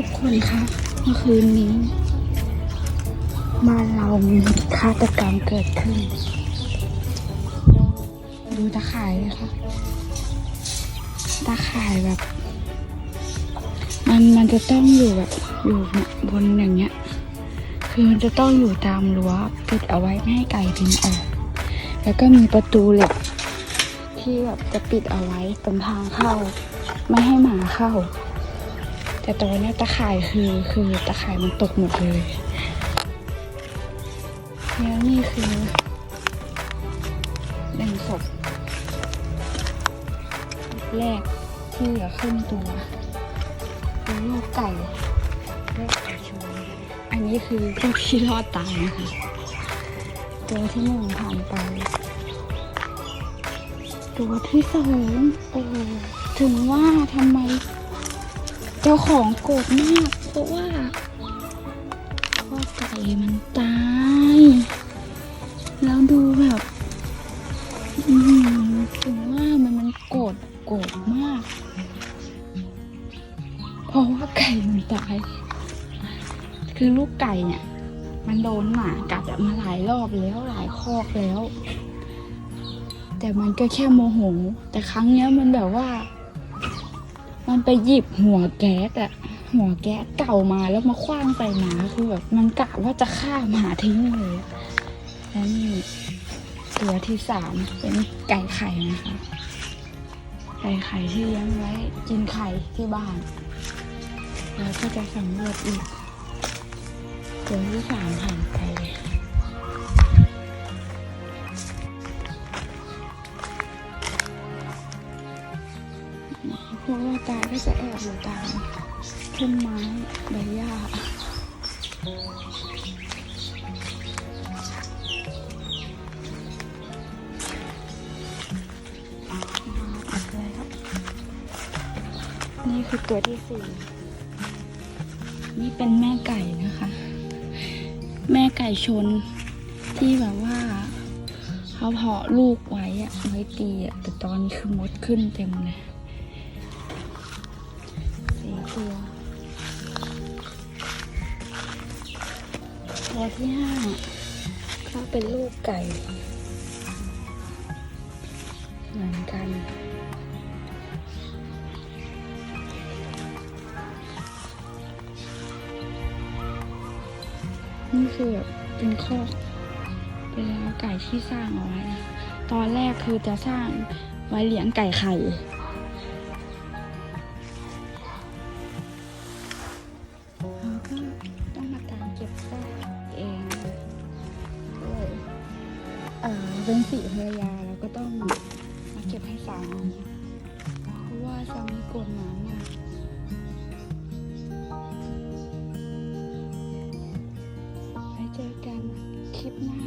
ทุกคนคะเมื่อคืนนี้บ้านเรามีฆาตกรรมเกิดขึ้น ดูตะข่ายเลยค่ะตะข่ายแบบ มันมันจะต้องอยู่แบบอยู่บนอย่างเงี้ย คือมันจะต้องอยู่ตามรั้วปิดเอาไว้ไม่ให้ไก่บินออก แล้วก็มีประตูเหล็กที่แบบจะปิดเอาไว้ตรงทางเข้า ไม่ให้หมาเข้า แต่ตอนนี้ตะข่ายคือคือตะข่ายมันตกหมดเลยแล้วนี่คือหนึ่งศพแรกที่เหลือครึ่งตัวเป็นลูกไก่ลูกไก่ชนอันนี้คือพวกที่รอดตายนะคะตัวที่หนึ่งผ่านไป ตัวที่สองโอ้ถึงว่าทำไม จ้าของโกรธมาก เพราะว่าพ่อไก่มันตาย แล้วดูแบบอืมถึงว่ามันมันโกรธโกรธมาก เพราะว่าไก่มันตาย คือลูกไก่เนี่ย มันโดนหมากัดมาหลายรอบแล้วหลายคอกแล้ว แต่มันก็แค่โมโห แต่ครั้งเนี้ยมันแบบว่า มันไปหยิบหัวแก๊สอะหัวแก๊สเก่ามาแล้วมาคว้างใส่หมาคือแบบมันกะว่าจะฆ่าหมาทิ้งเลยและนี่ตัวที่สามเป็นไก่ไข่นะคะ ไก่ไข่ที่เลี้ยงไว้กินไข่ที่บ้านแล้วก็จะสำรวจอีกตัวที่สามผ่านไปเพ ราะว่าตาก็จะแอบอยู่ตามต้นไม้ใบหญ้าอัดแล้วนี่คือตัวที่สี่นี่เป็นแม่ไก่นะคะ แม่ไก่ชนที่แบบว่าเขาเพาะลูกไว้อะไว้ตีอะแต่ตอนนี้คือมดขึ้นเต็มเลย ตัวตัวที่ห้าก็เป็นลูกไก่ เหมือนกันนี่คือแบบเป็นคอกเป็นไก่ที่สร้างเอาไว้นะตอนแรกคือจะสร้างไว้เลี้ยงไก่ไข่ เป็นสีภรรยาเราก็ต้องมาเก็บให้สามีเพราะว่าสามีโกรธหมามากไว้เจอกันคลิปหน้า